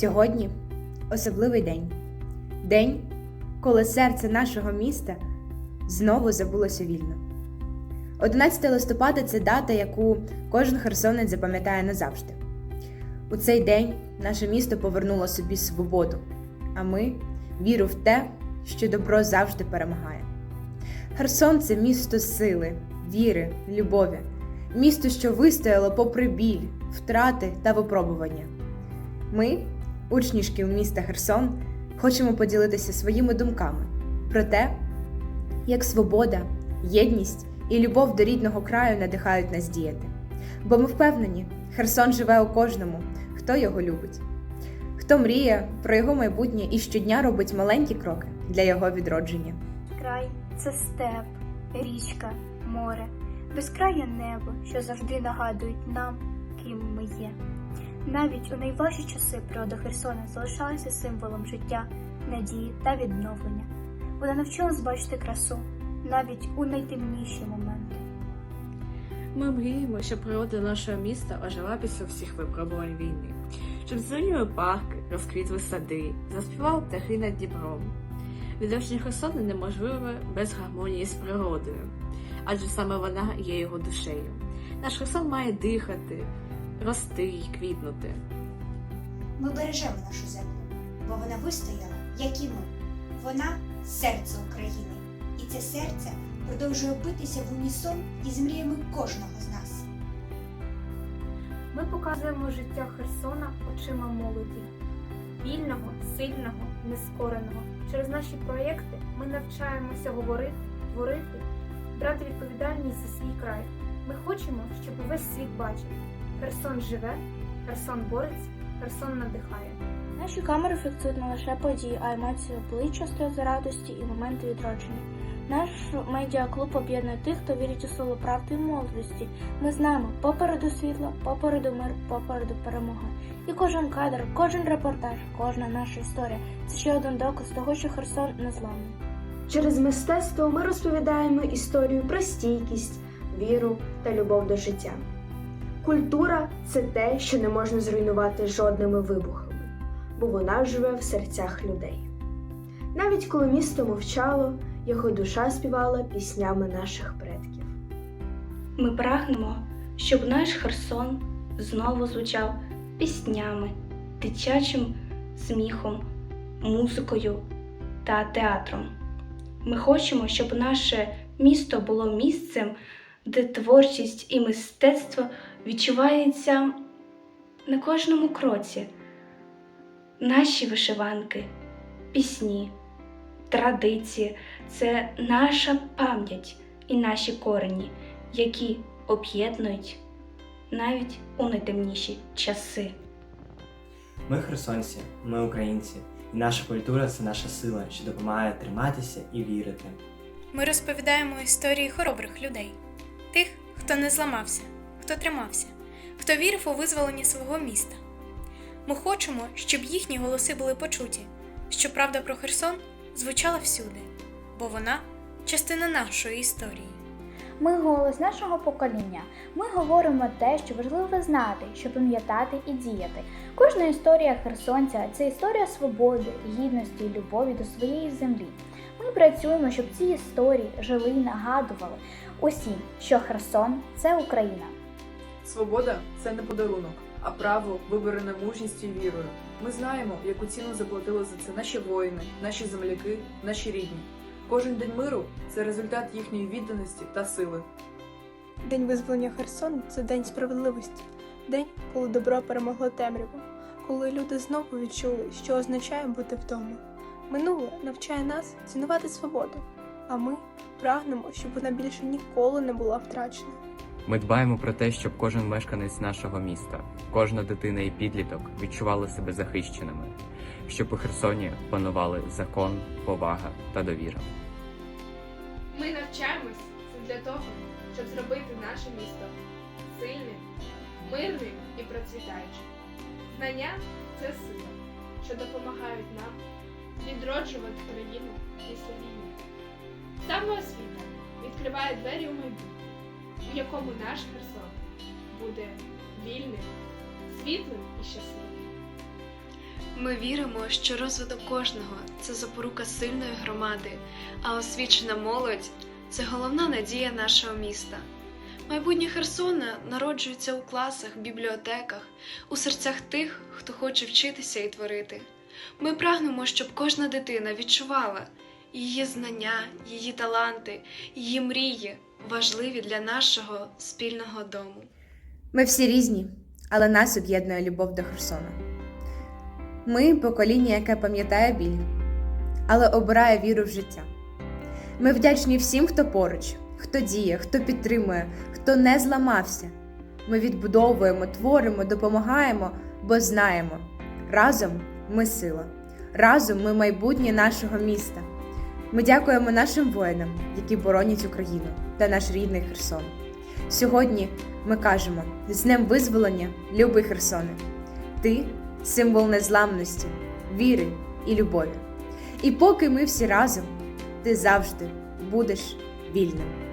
Сьогодні особливий день. День, коли серце нашого міста знову забулося вільно. 11 листопада це дата, яку кожен херсонець запам'ятає назавжди. У цей день наше місто повернуло собі свободу, а ми віру в те, що добро завжди перемагає. Херсон це місто сили, віри, любові, місто, що вистояло попри біль, втрати та випробування. Ми, учні шкіл міста Херсон, хочемо поділитися своїми думками про те, як свобода, єдність і любов до рідного краю надихають нас діяти. Бо ми впевнені, Херсон живе у кожному, хто його любить, хто мріє про його майбутнє і щодня робить маленькі кроки для його відродження. Край це степ, річка, море, безкрає небо, що завжди нагадують нам, ким ми є. Навіть у найважчі часи природа Херсона залишалася символом життя, надії та відновлення. Вона навчила нас бачити красу навіть у найтемніші моменти. Ми мріємо, щоб природа нашого міста ожила після всіх випробувань війни, щоб зеленіли парки, розквітли сади, заспівали птахи над Дніпром. Відродження Херсона неможливе без гармонії з природою, адже саме вона є його душею. Наш Херсон має дихати, рости й квітнути. Ми бережемо нашу землю, бо вона вистояла, як і ми. Вона серце України, і це серце продовжує битися в унісон із мріями кожного з нас. Ми показуємо життя Херсона очима молоді, вільного, сильного, нескореного. Через наші проєкти ми навчаємося говорити, творити, брати відповідальність за свій край. Ми хочемо, щоб весь світ бачив. Херсон живе, Херсон бореться, Херсон надихає. Наші камери фіксують не лише події, а й емоції обличчя, сльози радості і моменти відродження. Наш медіаклуб об'єднує тих, хто вірить у силу правди і молодості. Ми знаємо попереду світло, попереду мир, попереду перемога. І кожен кадр, кожен репортаж, кожна наша історія це ще один доказ того, що Херсон незламний. Через мистецтво ми розповідаємо історію про стійкість, віру та любов до життя. Культура це те, що не можна зруйнувати жодними вибухами, бо вона живе в серцях людей. Навіть коли місто мовчало, його душа співала піснями наших предків. Ми прагнемо, щоб наш Херсон знову звучав піснями, дитячим сміхом, музикою та театром. Ми хочемо, щоб наше місто було місцем, де творчість і мистецтво відчуваються на кожному кроці. Наші вишиванки, пісні, традиції це наша пам'ять і наші корені, які об'єднують навіть у найтемніші часи. Ми херсонці, ми українці, і наша культура це наша сила, що допомагає триматися і вірити. Ми розповідаємо історії хоробрих людей, тих, хто не зламався, хто тримався, хто вірив у визволення свого міста. Ми хочемо, щоб їхні голоси були почуті, щоб правда про Херсон звучала всюди, бо вона частина нашої історії. Ми голос нашого покоління. Ми говоримо те, що важливо знати, що пам'ятати і діяти. Кожна історія херсонця це історія свободи, гідності і любові до своєї землі. Ми працюємо, щоб ці історії жили і нагадували усім, що Херсон це Україна. Свобода це не подарунок, а право виборене мужністю і вірою. Ми знаємо, яку ціну заплатили за це наші воїни, наші земляки, наші рідні. Кожен день миру це результат їхньої відданості та сили. День визволення Херсону це день справедливості, день, коли добро перемогло темряву, коли люди знову відчули, що означає бути вдома. Минуле навчає нас цінувати свободу, а ми прагнемо, щоб вона більше ніколи не була втрачена. Ми дбаємо про те, щоб кожен мешканець нашого міста, кожна дитина і підліток відчували себе захищеними, щоб у Херсоні панували закон, повага та довіра. Ми навчаємось це для того, щоб зробити наше місто сильним, мирним і процвітаючим. Знання це сила, що допомагають нам відроджувати країну після війни. Саме освіта відкриває двері у майбутнє, якому наш Херсон буде вільним, світлим і щасливим. Ми віримо, що розвиток кожного це запорука сильної громади, а освічена молодь це головна надія нашого міста. Майбутнє Херсона народжується у класах, бібліотеках, у серцях тих, хто хоче вчитися і творити. Ми прагнемо, щоб кожна дитина відчувала її знання, її таланти, її мрії важливі для нашого спільного дому. Ми всі різні, але нас об'єднує любов до Херсона. Ми покоління, яке пам'ятає біль, але обирає віру в життя. Ми вдячні всім, хто поруч, хто діє, хто підтримує, хто не зламався. Ми відбудовуємо, творимо, допомагаємо, бо знаємо. Разом ми сила, разом ми майбутнє нашого міста. Ми дякуємо нашим воїнам, які боронять Україну та наш рідний Херсон. Сьогодні ми кажемо з Днем визволення, любий Херсоне. Ти символ незламності, віри і любові. І поки ми всі разом, ти завжди будеш вільним.